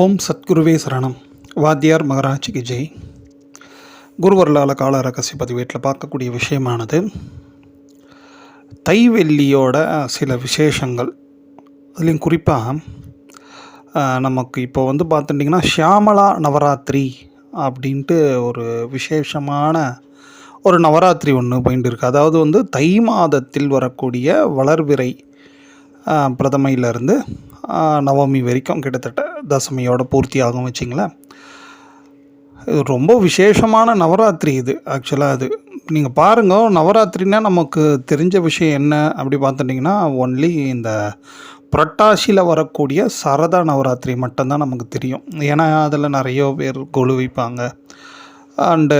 ஓம் சத்குருவே சரணம். வாத்தியார் மகராஜிக்கு ஜெய். குருவர்களால் கால ரகசிய பதிவேட்டில் பார்க்கக்கூடிய விஷயமானது தைவெல்லியோட சில விசேஷங்கள். அதுலேயும் குறிப்பாக நமக்கு இப்போ வந்து பார்த்துட்டிங்கன்னா ஷியாமலா நவராத்திரி அப்படின்ட்டு ஒரு விசேஷமான ஒரு நவராத்திரி ஒன்று போயிட்டு இருக்குது அதாவது வந்து தை மாதத்தில் வரக்கூடிய வளர்விறை பிரதமையிலேருந்து நவமி வரைக்கும் கிட்டத்தட்ட தசமியோட பூர்த்தி ஆகும் வச்சிங்களேன். இது ரொம்ப விசேஷமான நவராத்திரி இது ஆக்சுவலாக அது. நீங்கள் பாருங்க நவராத்திரினா நமக்கு தெரிஞ்ச விஷயம் என்ன அப்படி பார்த்துட்டிங்கன்னா ஒன்லி இந்த புரட்டாசியில் வரக்கூடிய சரதா நவராத்திரி மட்டும்தான் நமக்கு தெரியும். ஏன்னா அதில் நிறைய பேர் கொலு வைப்பாங்க. அண்டு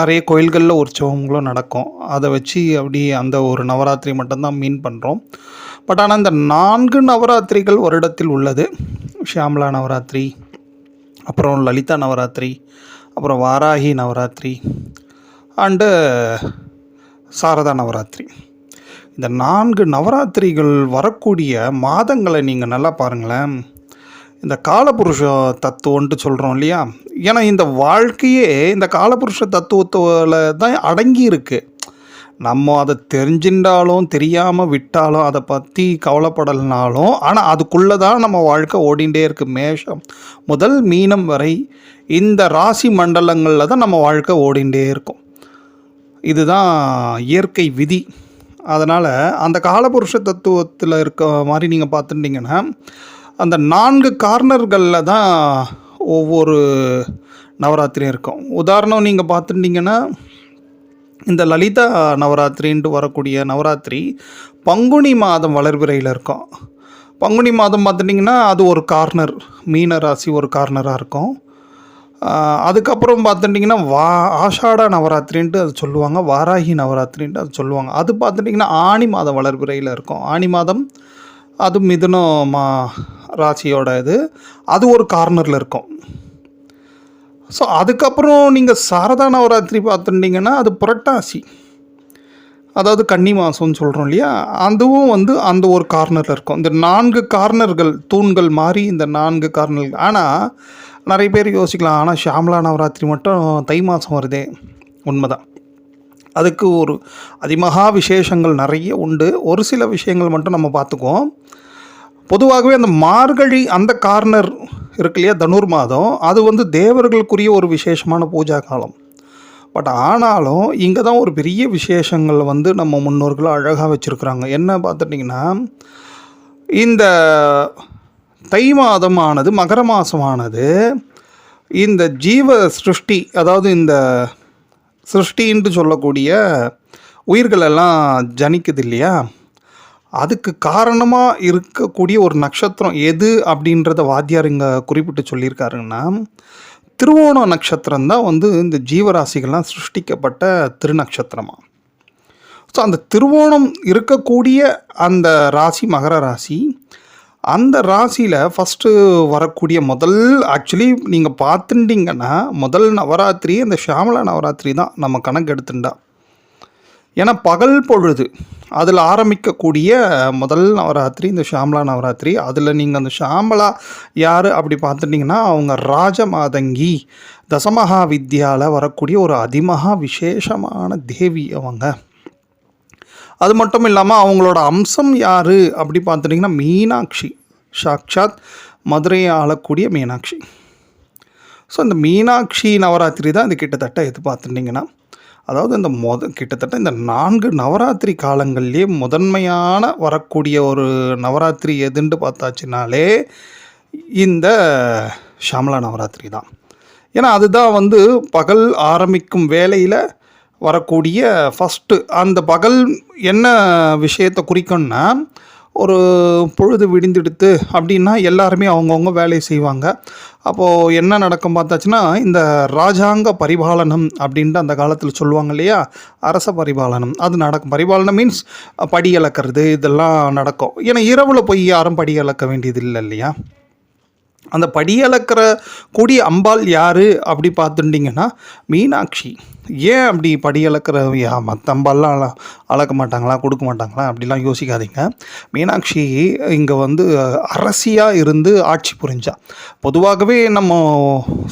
நிறைய கோயில்களில் உற்சவங்களும் நடக்கும். அதை வச்சு அப்படி அந்த ஒரு நவராத்திரி மட்டும்தான் மீன் பண்ணுறோம் பட் ஆனால் இந்த நான்கு நவராத்திரிகள் வருடத்தில் உள்ளது. ஷியாமலா நவராத்திரி அப்புறம் லலிதா நவராத்திரி அப்புறம் வாராகி நவராத்திரி அண்டு சாரதா நவராத்திரி. இந்த நான்கு நவராத்திரிகள் வரக்கூடிய மாதங்களை நீங்கள் நல்லா பாருங்களேன். இந்த காலபுருஷ தத்துவன்ட்டு சொல்கிறோம் இல்லையா? ஏன்னா இந்த வாழ்க்கையே இந்த காலபுருஷ தத்துவத்தில் தான் அடங்கி இருக்குது நம்ம அதை தெரிஞ்சின்றாலும் தெரியாமல் விட்டாலும் அதை பற்றி கவலைப்படலைனாலும் ஆனால் அதுக்குள்ளே தான் நம்ம வாழ்க்கை ஓடிண்டே இருக்கு. மேஷம் முதல் மீனம் வரை இந்த ராசி மண்டலங்களில் தான் நம்ம வாழ்க்கை ஓடிண்டே இருக்கும். இதுதான் இயற்கை விதி. அதனால் அந்த காலபுருஷ தத்துவத்தில் இருக்க மாதிரி நீங்கள் பார்த்துட்டிங்கன்னா அந்த நான்கு கார்னர்களில் தான் ஒவ்வொரு நவராத்திரியும் இருக்கும். உதாரணம் நீங்கள் பார்த்துட்டிங்கன்னா இந்த லலிதா நவராத்திரின்ட்டு வரக்கூடிய நவராத்திரி பங்குனி மாதம் வளர்பிறையில் இருக்கும் பங்குனி மாதம் பார்த்துட்டிங்கன்னா அது ஒரு கார்னர் மீன ராசி ஒரு கார்னராக இருக்கும். அதுக்கப்புறம் பார்த்துட்டிங்கன்னா வா ஆஷாட நவராத்திரின்ட்டு அது சொல்லுவாங்க வாராகி நவராத்திரின்ட்டு அது சொல்லுவாங்க. அது பார்த்துட்டிங்கன்னா ஆனி மாதம் வளர்பிறையில் இருக்கும். ஆனி மாதம் அது மிதுனம் மா ராசியோட இது. அது ஒரு கார்னரில் இருக்கும். ஸோ அதுக்கப்புறம் நீங்கள் சாரதா நவராத்திரி பார்த்துட்டிங்கன்னா அது புரட்டாசி. அதாவது கன்னி மாதம்னு சொல்கிறோம் இல்லையா? அதுவும் வந்து அந்த ஒரு கார்னரில் இருக்கும். இந்த நான்கு கார்னர்கள் தூண்கள் மாதிரி இந்த நான்கு கார்னர்கள். ஆனால் நிறைய பேர் யோசிக்கலாம். ஆனால் ஷாம்லா நவராத்திரி மட்டும் தை மாதம் வருதே. உண்மைதான். அதுக்கு ஒரு அதிமகா விசேஷங்கள் நிறைய உண்டு. ஒரு சில விஷயங்கள் மட்டும் நம்ம பார்த்துக்குவோம். பொதுவாகவே அந்த மார்கழி அந்த கார்னர் இருக்கு இல்லையா? தனுர் மாதம். அது வந்து தேவர்களுக்குரிய ஒரு விசேஷமான பூஜா காலம். பட் ஆனாலும் இங்கே தான் ஒரு பெரிய விசேஷங்கள் வந்து நம்ம முன்னோர்கள் அழகாக வச்சுருக்குறாங்க. என்ன பார்த்துட்டிங்கன்னா இந்த தை மாதமானது மகர மாதமானது இந்த ஜீவ சிருஷ்டி அதாவது இந்த சிருஷ்டின்ட்டு சொல்லக்கூடிய உயிர்களெல்லாம் ஜனிக்குது இல்லையா? அதுக்கு காரணமாக இருக்கக்கூடிய ஒரு நட்சத்திரம் எது அப்படின்றத வாத்தியார் இங்கே குறிப்பிட்டு சொல்லியிருக்காருங்கன்னா திருவோண நட்சத்திரம் தான் வந்து இந்த ஜீவராசிகள்லாம் சிருஷ்டிக்கப்பட்ட திருநக்ஷத்திரமாக ஸோ அந்த திருவோணம் இருக்கக்கூடிய அந்த ராசி மகர ராசி அந்த ராசியில் ஃபஸ்ட்டு வரக்கூடிய முதல் ஆக்சுவலி நீங்கள் பார்த்துட்டிங்கன்னா முதல் நவராத்திரி அந்த ஷியாமலா நவராத்திரி தான் நம்ம கணக்கு எடுத்துட்டா ஏன்னா பகல் பொழுது அதில் ஆரம்பிக்கக்கூடிய முதல் நவராத்திரி இந்த ஷாம்லா நவராத்திரி. அதில் நீங்கள் அந்த ஷாம்லா யார் அப்படி பார்த்துட்டிங்கன்னா அவங்க ராஜமாதங்கி தசமகா வித்யாவில் வரக்கூடிய ஒரு அதிமகா விசேஷமான தேவி அவங்க. அது மட்டும் இல்லாமல் அவங்களோட அம்சம் யார் அப்படி பார்த்துட்டிங்கன்னா மீனாட்சி. சாக்ஷாத் மதுரையை ஆளக்கூடிய மீனாட்சி. ஸோ இந்த மீனாட்சி நவராத்திரி தான் இது கிட்டத்தட்ட எது பார்த்துட்டிங்கன்னா அதாவது இந்த மொத கிட்டத்தட்ட இந்த நான்கு நவராத்திரி காலங்கள்லேயே முதன்மையான வரக்கூடிய ஒரு நவராத்திரி எதுன்னு பார்த்தாச்சுனாலே இந்த ஷாமலா நவராத்திரி தான். ஏன்னா அதுதான் வந்து பகல் ஆரம்பிக்கும் வேலையில் வரக்கூடிய ஃபஸ்ட்டு அந்த பகல் என்ன விஷயத்தை குறிக்கும்னா ஒரு பொழுது விடிந்தெடுத்து அப்படின்னா எல்லாருமே அவங்கவுங்க வேலையை செய்வாங்க. அப்போது என்ன நடக்கும் பார்த்தாச்சுன்னா இந்த ராஜாங்க பரிபாலனம் அப்படின்ட்டு அந்த காலத்தில் சொல்லுவாங்க இல்லையா? அரச பரிபாலனம். அது நடக்கும். பரிபாலனம் மீன்ஸ் படி இழக்கிறது இதெல்லாம் நடக்கும். ஏன்னா இரவில் போய் யாரும் படி இழக்க வேண்டியது இல்லை இல்லையா? அந்த படி இழக்கிற கொடி அம்பாள் யார்? அப்படி பார்த்துட்டிங்கன்னா மீனாட்சி. ஏன் அப்படி படி யா மற்ற அள அளக்க மாட்டாங்களா? கொடுக்க மாட்டாங்களா? அப்படிலாம் யோசிக்காதீங்க. மீனாட்சி இங்கே வந்து அரசியாக இருந்து ஆட்சி புரிஞ்சா. பொதுவாகவே நம்ம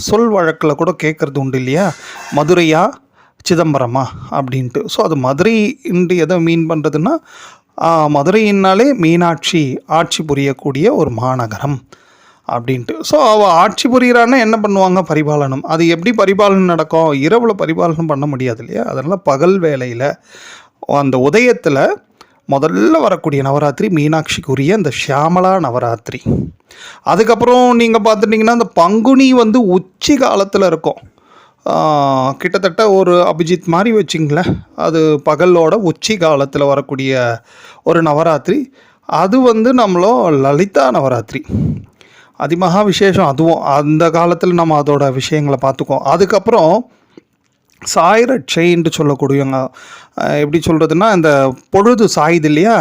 சொல் வழக்கில் கூட கேட்குறது உண்டு இல்லையா? மதுரையா? சிதம்பரமா? அப்படின்ட்டு. ஸோ அது மதுரை இன்று எதை மீன் பண்ணுறதுன்னா மதுரையினாலே மீனாட்சி ஆட்சி புரியக்கூடிய ஒரு மாநகரம். அப்படின்ட்டு. ஸோ அவள் ஆட்சி புரிகிறான்னா என்ன பண்ணுவாங்க? பரிபாலனம். அது எப்படி பரிபாலனம் நடக்கும்? இரவில் பரிபாலனம் பண்ண முடியாது இல்லையா? அதனால் பகல் வேலையில் அந்த உதயத்தில் முதல்ல வரக்கூடிய நவராத்திரி மீனாட்சிக்குரிய அந்த ஷியாமலா நவராத்திரி. அதுக்கப்புறம் நீங்கள் பார்த்துட்டிங்கன்னா அந்த பங்குனி வந்து உச்சி காலத்தில் இருக்கும். கிட்டத்தட்ட ஒரு அபிஜித் மாதிரி வச்சிங்களேன். அது பகலோட உச்சி காலத்தில் வரக்கூடிய ஒரு நவராத்திரி. அது வந்து நம்மளோ லலிதா நவராத்திரி. அதிமகா விசேஷம் அதுவும் அந்த காலத்தில் நம்ம அதோட விஷயங்களை பார்த்துக்குவோம். அதுக்கப்புறம் சாயிரட்சைன்ட்டு சொல்லக்கூடியவங்க எப்படி சொல்கிறதுன்னா இந்த பொழுது சாயுது இல்லையா?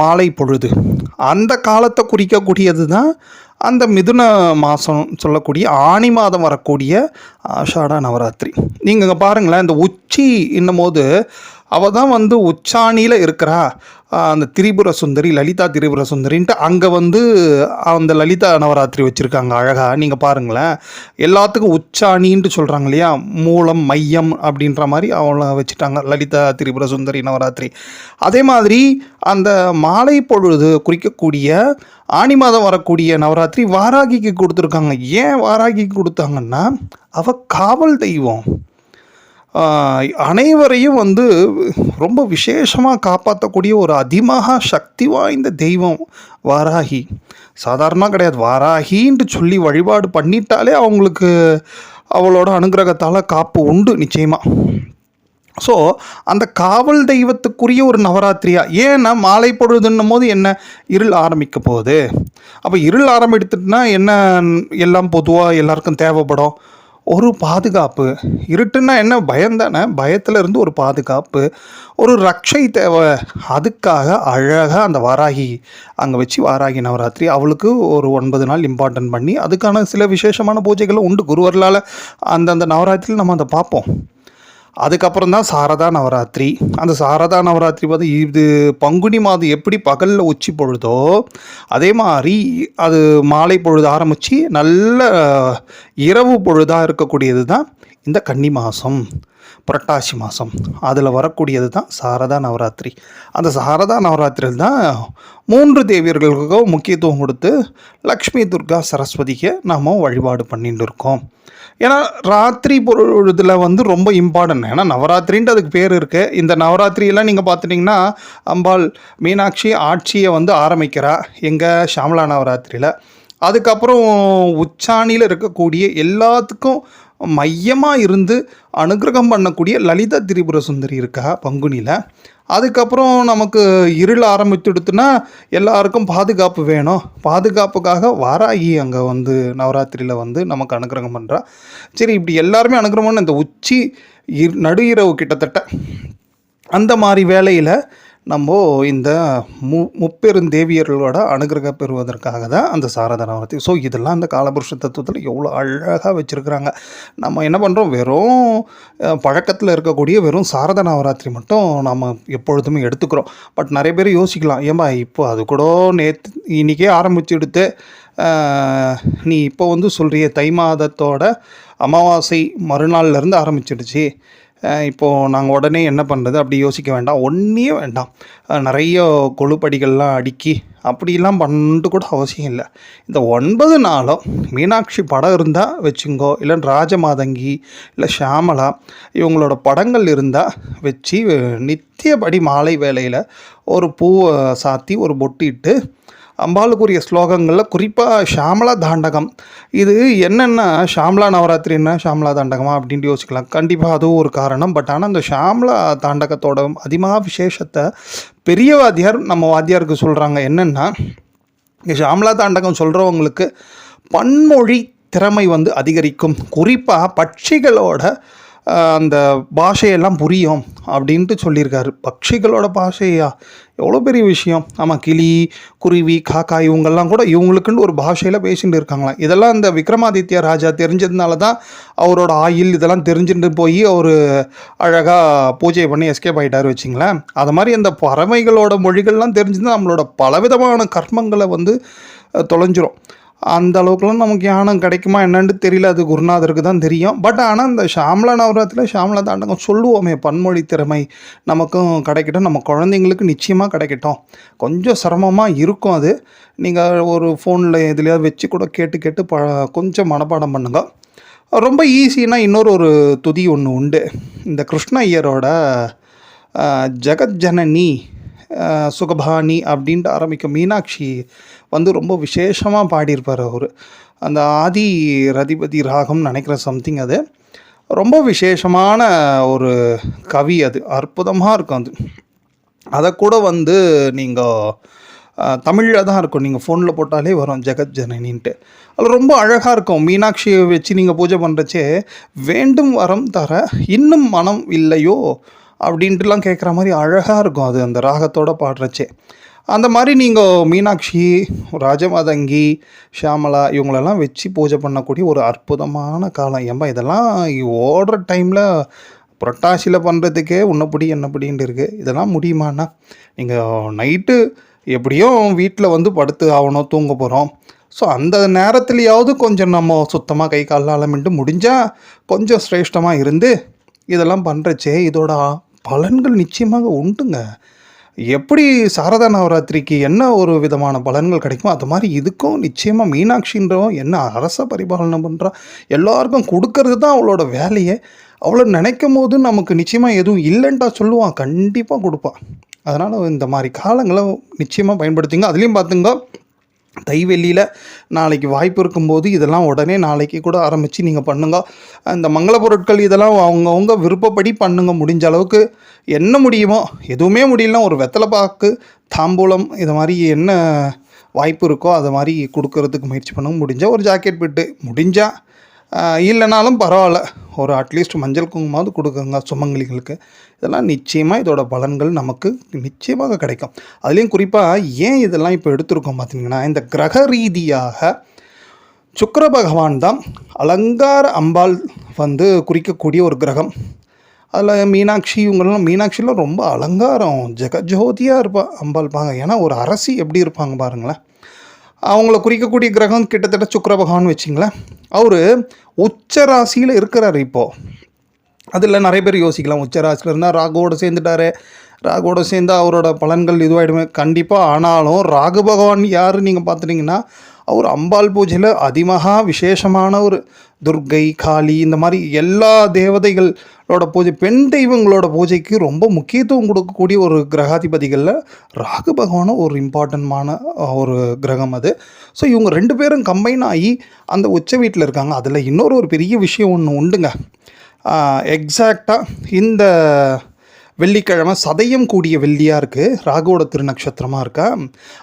மாலை பொழுது. அந்த காலத்தை குறிக்கக்கூடியது தான் அந்த மிதுன மாதம் சொல்லக்கூடிய ஆனி மாதம் வரக்கூடிய ஆஷாட நவராத்திரி. நீங்கள் இங்கே பாருங்களேன் இந்த உச்சி என்னும் போது அவள் தான் வந்து உச்சாணியில் இருக்கிறா. அந்த திரிபுர சுந்தரி லலிதா திரிபுர சுந்தரின்ட்டு அங்கே வந்து அந்த லலிதா நவராத்திரி வச்சுருக்காங்க அழகாக நீங்கள் பாருங்களேன். எல்லாத்துக்கும் உச்சாணின்ட்டு சொல்கிறாங்க இல்லையா? மூலம் மையம் அப்படின்ற மாதிரி அவளை வச்சுட்டாங்க லலிதா திரிபுர சுந்தரி நவராத்திரி. அதே மாதிரி அந்த மாலை பொழுது குறிக்கக்கூடிய ஆனி மாதம் வரக்கூடிய நவராத்திரி வாராகிக்கு கொடுத்துருக்காங்க. ஏன் வாராகிக்கு கொடுத்தாங்கன்னா அவள் காவல் தெய்வம். அனைவரையும் வந்து ரொம்ப விசேஷமாக காப்பாற்றக்கூடிய ஒரு அதிமகா சக்தி வாய்ந்த தெய்வம் வாராகி. சாதாரணமாக கிடையாது. வாராகின்ட்டு சொல்லி வழிபாடு பண்ணிட்டாலே அவங்களுக்கு அவளோட அனுகிரகத்தால் காப்பு உண்டு நிச்சயமாக ஸோ அந்த காவல் தெய்வத்துக்குரிய ஒரு நவராத்திரியா? ஏன்னா மாலை பொழுதுன்னும் போது என்ன? இருள் ஆரம்பிக்க போகுது. அப்போ இருள் ஆரம்பித்துட்டுனா என்ன? எல்லாம் பொதுவாக எல்லாருக்கும் தேவைப்படும். ஒரு பாதுகாப்பு. இருட்டுன்னா என்ன? பயம் தானே? பயத்துல இருந்து ஒரு பாதுகாப்பு. ஒரு ரக்ஷை தேவை. அதுக்காக அழகாக அந்த வாராகி அங்கே வச்சு வாராகி நவராத்திரி அவளுக்கு ஒரு ஒன்பது நாள் இம்பார்ட்டன்ட் பண்ணி அதுக்கான சில விசேஷமான பூஜைகளும் உண்டு. குருவர்களால் அந்தந்த நவராத்திரியில் நம்ம அதை பார்ப்போம். அதுக்கப்புறம் தான் சாரதா நவராத்திரி. அந்த சாரதா நவராத்திரி வந்து இது பங்குனி மாதம் எப்படி பகலில் உச்சி பொழுதோ அதே மாதிரி அது மாலை பொழுது ஆரம்பித்து நல்ல இரவு பொழுதாக இருக்கக்கூடியது தான் இந்த கன்னி மாதம் புரட்டாசி மாதம் அதில் வரக்கூடியது தான் சாரதா நவராத்திரி. அந்த சாரதா நவராத்திரியில் தான் மூன்று தேவியர்களுக்கும் முக்கியத்துவம் கொடுத்து லக்ஷ்மி துர்கா சரஸ்வதிக்கு நாம் வழிபாடு பண்ணிட்டு இருக்கோம். ஏன்னா ராத்திரி பொழுதில் வந்து ரொம்ப இம்பார்ட்டன்ட் ஏன்னா நவராத்திரின்ட்டு அதுக்கு பேர் இருக்குது இந்த நவராத்திரியெல்லாம் நீங்கள் பார்த்துட்டிங்கன்னா அம்பாள் மீனாட்சி ஆட்சியை வந்து ஆரம்பிக்கிறா எங்கள் ஷாமலா நவராத்திரியில். அதுக்கப்புறம் உச்சாணியில் இருக்கக்கூடிய எல்லாத்துக்கும் மையமாக இருந்து அனுகிரகம் பண்ணக்கூடிய லலிதா திரிபுர சுந்தரி இருக்கா பங்குனியில் அதுக்கப்புறம் நமக்கு இருள் ஆரம்பிச்சுடுத்துனா எல்லாருக்கும் பாதுகாப்பு வேணும். பாதுகாப்புக்காக வாராகி அங்கே வந்து நவராத்திரியில் வந்து நமக்கு அனுகிரகம் பண்ணுறா சரி இப்படி எல்லாருமே அனுகிரகம் பண்ண இந்த உச்சி இர் நடு இரவு கிட்டத்தட்ட அந்த மாதிரி வேலையில் நம்ம இந்த மு முப்பெருந்தேவியர்களோட அனுகிரகம் பெறுவதற்காக தான் அந்த சாரத நவராத்திரி ஸோ இதெல்லாம் அந்த காலபுருஷ தத்துவத்தில் எவ்வளோ அழகாக வச்சுருக்குறாங்க. நம்ம என்ன பண்ணுறோம் வெறும் பழக்கத்தில் இருக்கக்கூடிய வெறும் சாரத நவராத்திரி மட்டும் நம்ம எப்பொழுதுமே எடுத்துக்கிறோம். பட் நிறைய பேர் யோசிக்கலாம். ஏம்பா இப்போ அது கூட நேற்று இன்றைக்கே ஆரம்பிச்சு எடுத்து நீ இப்போ வந்து சொல்கிறிய தை மாதத்தோட அமாவாசை மறுநாள்லேருந்து ஆரம்பிச்சிடுச்சு. இப்போது நாங்கள் உடனே என்ன பண்ணுறது அப்படி யோசிக்க வேண்டாம். ஒன்றே வேண்டாம். நிறைய கொழுப்படிகள்லாம் அடுக்கி அப்படிலாம் பண்ணிட்டு கூட அவசியம் இல்லை. இந்த ஒன்பது நாளும் மீனாட்சி படம் இருந்தால் வச்சுங்கோ இல்லை ராஜமாதங்கி இல்லை ஷியாமலா இவங்களோட படங்கள் இருந்தால் வச்சு நித்தியபடி மாலை வேளையில் ஒரு பூவை சாத்தி ஒரு பொட்டிட்டு அம்பாளுக்குரிய ஸ்லோகங்களில் குறிப்பாக ஷாமலா தாண்டகம். இது என்னென்னா ஷாம்லா நவராத்திரின்னா ஷாம்லா தாண்டகமா? அப்படின்ட்டு யோசிக்கலாம். கண்டிப்பாக அதுவும் ஒரு காரணம். பட் ஆனால் அந்த ஷாம்லா தாண்டகத்தோட அதிகமாக விசேஷத்தை பெரிய வாத்தியார் நம்ம வாத்தியாருக்கு சொல்கிறாங்க என்னென்னா ஷாம்லா தாண்டகம் சொல்கிறவங்களுக்கு பன்மொழி திறமை வந்து அதிகரிக்கும். குறிப்பாக பட்சிகளோட அந்த பாஷையெல்லாம் புரியும் அப்படின்ட்டு சொல்லியிருக்காரு. பட்சிகளோட பாஷையா? எவ்வளோ பெரிய விஷயம். ஆமாம் கிளி குருவி காக்கா இவங்கெல்லாம் கூட இவங்களுக்குன்னு ஒரு பாஷையில் பேசிகிட்டு இருக்காங்களாம். இதெல்லாம் இந்த விக்ரமாதித்ய ராஜா தெரிஞ்சதுனால தான் அவரோட ஆயில் இதெல்லாம் தெரிஞ்சுட்டு போய் அவர் அழகாக பூஜை பண்ணி எஸ்கேப் ஆகிட்டாரு வச்சிங்களேன். அது மாதிரி அந்த பறவைகளோட மொழிகள்லாம் தெரிஞ்சுதான் நம்மளோட பலவிதமான கர்மங்களை வந்து தொலைஞ்சிரும். அந்த அளவுக்குலாம் நமக்கு ஞானம் கிடைக்குமா என்னன்னு தெரியல. அது குருநாதருக்கு தான் தெரியும். பட் ஆனால் இந்த ஷாம்லா நவராத்திரியில் ஷாம்லா தாண்டகம் சொல்லுவோமே பன்மொழி திறமை நமக்கும் கிடைக்கட்டும். நம்ம குழந்தைங்களுக்கு நிச்சயமாக கிடைக்கட்டும். கொஞ்சம் சிரமமாக இருக்கும் அது. நீங்கள் ஒரு ஃபோனில் எதுலையாவது வச்சு கூட கேட்டு கேட்டு ப கொஞ்சம் மனப்பாடம் பண்ணுங்க. ரொம்ப ஈஸினா இன்னொரு ஒரு துதி ஒன்று உண்டு. இந்த கிருஷ்ண ஐயரோட ஜெகஜனனி சுகபாணி சுகபானி அப்படின்ட்டு ஆரம்பிக்கும் மீனாட்சி வந்து ரொம்ப விசேஷமாக பாடியிருப்பார் அவர். அந்த ஆதி ரதிபதி ராகம் நினைக்கிற சம்திங் அது. ரொம்ப விசேஷமான ஒரு கவி அது. அற்புதமாக இருக்கும் அது. அதை கூட வந்து நீங்கள் தமிழில் தான் இருக்கும். நீங்கள் ஃபோனில் போட்டாலே வரும் ஜெகத் ஜனனின்ட்டு. அது ரொம்ப அழகாக இருக்கும். மீனாட்சியை வச்சு நீங்கள் பூஜை பண்ணுறச்சே வேண்டும் வரம் தர இன்னும் மனம் இல்லையோ? அப்படின்ட்டுலாம் கேட்குற மாதிரி அழகாக இருக்கும் அது அந்த ராகத்தோட பாடுறச்சே. அந்த மாதிரி நீங்கள் மீனாட்சி ராஜமாதங்கி ஷியாமலா இவங்களெல்லாம் வச்சு பூஜை பண்ணக்கூடிய ஒரு அற்புதமான காலம். ஏம்பா இதெல்லாம் ஓடுற டைமில் புரட்டாசியில் பண்ணுறதுக்கே உன்னப்படி என்னப்படின்ட்டு இருக்குது இதெல்லாம் முடியுமாண்ணா நீங்கள் நைட்டு எப்படியும் வீட்டில் வந்து படுத்து ஆகணும் தூங்க போகிறோம் ஸோ அந்த நேரத்துலையாவது கொஞ்சம் நம்ம சுத்தமாக கை காலில் அலமிட்டு முடிஞ்சால் கொஞ்சம் சிரேஷ்டமாக இருந்து இதெல்லாம் பண்ணுறச்சே இதோட பலன்கள் நிச்சயமாக உண்டுங்க. எப்படி சாரதா நவராத்திரிக்கு என்ன ஒரு விதமான பலன்கள் கிடைக்குமோ அது மாதிரி இதுக்கும் நிச்சயமாக மீனாட்சின்றவன் என்ன அரச பரிபாலனை பண்ணுறா எல்லாருக்கும் கொடுக்கறது தான் அவளோட வேலையை. அவளை நினைக்கும் போது நமக்கு நிச்சயமாக எதுவும் இல்லைன்ட்டா சொல்லுவான். கண்டிப்பாக கொடுப்பான். அதனால் இந்த மாதிரி காலங்களை நிச்சயமாக பயன்படுத்திங்க. அதுலேயும் பார்த்துங்க தைவெள்ளியில் நாளைக்கு வாய்ப்பு இருக்கும்போது இதெல்லாம் உடனே நாளைக்கு கூட ஆரம்பித்து நீங்கள் பண்ணுங்க. அந்த மங்கள பொருட்கள் இதெல்லாம் அவங்கவுங்க விருப்பப்படி பண்ணுங்க. முடிஞ்ச அளவுக்கு என்ன முடியுமோ எதுவுமே முடியலனா ஒரு வெத்தலை பாக்கு தாம்பூலம் இது மாதிரி என்ன வாய்ப்பு இருக்கோ அது மாதிரி கொடுக்கறதுக்கு முயற்சி பண்ணுங்க. முடிஞ்சால் ஒரு ஜாக்கெட் பிட்டு முடிஞ்சால் இல்லைனாலும் பரவாயில்ல. ஒரு அட்லீஸ்ட் மஞ்சள் குங்குமாவது கொடுக்குங்க சுமங்கலிகளுக்கு. இதெல்லாம் நிச்சயமாக இதோட பலன்கள் நமக்கு நிச்சயமாக கிடைக்கும். அதுலேயும் குறிப்பாக ஏன் இதெல்லாம் இப்போ எடுத்திருக்கோம் பார்த்தீங்கன்னா இந்த கிரக ரீதியாக சுக்கர பகவான் தான் அலங்கார அம்பாள் வந்து குறிக்கக்கூடிய ஒரு கிரகம். அதில் மீனாட்சி இவங்கெல்லாம் மீனாட்சியெலாம் ரொம்ப அலங்காரம் ஜெகஜோதியாக இருப்பாள் அம்பாள் பாங்க ஏன்னா ஒரு அரசி எப்படி இருப்பாங்க பாருங்களேன். அவங்கள குறிக்கக்கூடிய கிரகம் கிட்டத்தட்ட சுக்கர பகவான் வச்சிங்களேன். அவர் உச்ச ராசியில் இருக்கிறார் இப்போது அதில் நிறைய பேர் யோசிக்கலாம். உச்ச ராசியில் இருந்தால் ராகுவோட சேர்ந்துட்டாரு. ராகுவோடு சேர்ந்து அவரோட பலன்கள் இதுவாகிடுமே கண்டிப்பாக ஆனாலும் ராகு பகவான் யார் நீங்கள் பார்த்துட்டிங்கன்னா அவர் அம்பாள் பூஜையில் அதிமகா விசேஷமான ஒரு துர்க்கை காளி இந்த மாதிரி எல்லா தேவதைகளோட பூஜை பெண் தெய்வங்களோட பூஜைக்கு ரொம்ப முக்கியத்துவம் கொடுக்கக்கூடிய ஒரு கிரகாதிபதிகளில் ராகு பகவானும் ஒரு இம்பார்ட்டன்மான ஒரு கிரகம் அது. ஸோ இவங்க ரெண்டு பேரும் கம்பைன் ஆகி அந்த உச்ச வீட்டில் இருக்காங்க. அதில் இன்னொரு ஒரு பெரிய விஷயம் ஒன்று உண்டுங்க. எக்ஸாக்டாக இந்த வெள்ளிக்கிழமை சதயம் கூடிய வெள்ளியாக இருக்குது ராகுவோட திருநக்ஷத்திரமாக இருக்கா?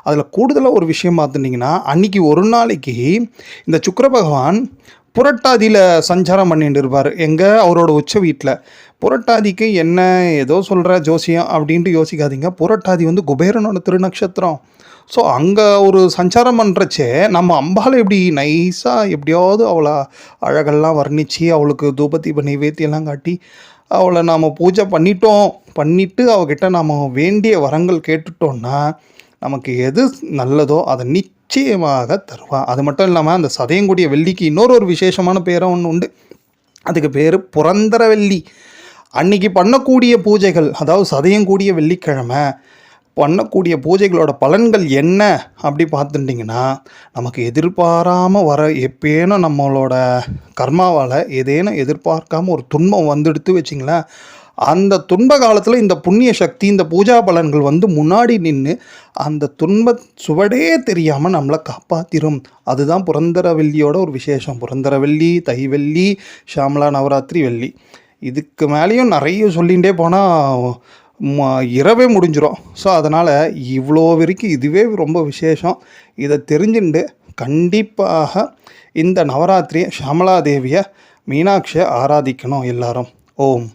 அதில் கூடுதலாக ஒரு விஷயம் பார்த்துட்டிங்கன்னா அன்றைக்கி ஒரு நாளைக்கு இந்த சுக்கர பகவான் புரட்டாதியில் சஞ்சாரம் பண்ணிட்டு இருப்பார். எங்கே? அவரோட உச்ச வீட்டில் புரட்டாதிக்கு என்ன ஏதோ சொல்கிற ஜோசியம் அப்படின்ட்டு யோசிக்காதீங்க. புரட்டாதி வந்து குபேரனோட திருநக்ஷத்திரம். ஸோ அங்கே ஒரு சஞ்சாரம் பண்ணுறச்சே நம்ம அம்பாலை எப்படி நைஸாக எப்படியாவது அவளை அழகெல்லாம் வர்ணித்து அவளுக்கு தூபத்தீப நைவேத்தியெல்லாம் காட்டி அவளை நாம் பூஜை பண்ணிட்டோம். பண்ணிவிட்டு அவகிட்ட நாம் வேண்டிய வரங்கள் கேட்டுட்டோன்னா நமக்கு எது நல்லதோ அதை நிச்சயமாக தருவா அது மட்டும் இல்லாமல் அந்த சதயங்குடிய வெள்ளிக்கு இன்னொரு ஒரு விசேஷமான பேரும் ஒன்று உண்டு. அதுக்கு பேர் புரந்தர வெள்ளி. அன்னைக்கு பண்ணக்கூடிய பூஜைகள் அதாவது சதயங்கூடிய வெள்ளிக்கிழமை பண்ணக்கூடிய பூஜைகளோட பலன்கள் என்ன அப்படி பார்த்துட்டிங்கன்னா நமக்கு எதிர்பாராமல் வர எப்பேனும் நம்மளோட கர்மாவால் ஏதேனும் எதிர்பார்க்காம ஒரு துன்பம் வந்துடுத்து வச்சிங்களேன் அந்த துன்ப காலத்தில் இந்த புண்ணிய சக்தி இந்த பூஜா பலன்கள் வந்து முன்னாடி நின்று அந்த துன்ப சுவடே தெரியாமல் நம்மளை காப்பாத்திரும். அதுதான் புரந்தர வெள்ளியோட ஒரு விசேஷம். புரந்தர வெள்ளி தை வெள்ளி ஷாமலா நவராத்திரி வெள்ளி. இதுக்கு மேலேயும் நிறைய சொல்லிகிட்டே போனால் இரவே முடிஞ்சிடும் ஸோ அதனால் இவ்வளோ வரைக்கும் இதுவே ரொம்ப விசேஷம். இதை தெரிஞ்சுண்டு கண்டிப்பாக இந்த நவராத்திரி ஷாமலா தேவியை மீனாட்சியை ஆராதிக்கணும் எல்லாரும். ஓம்.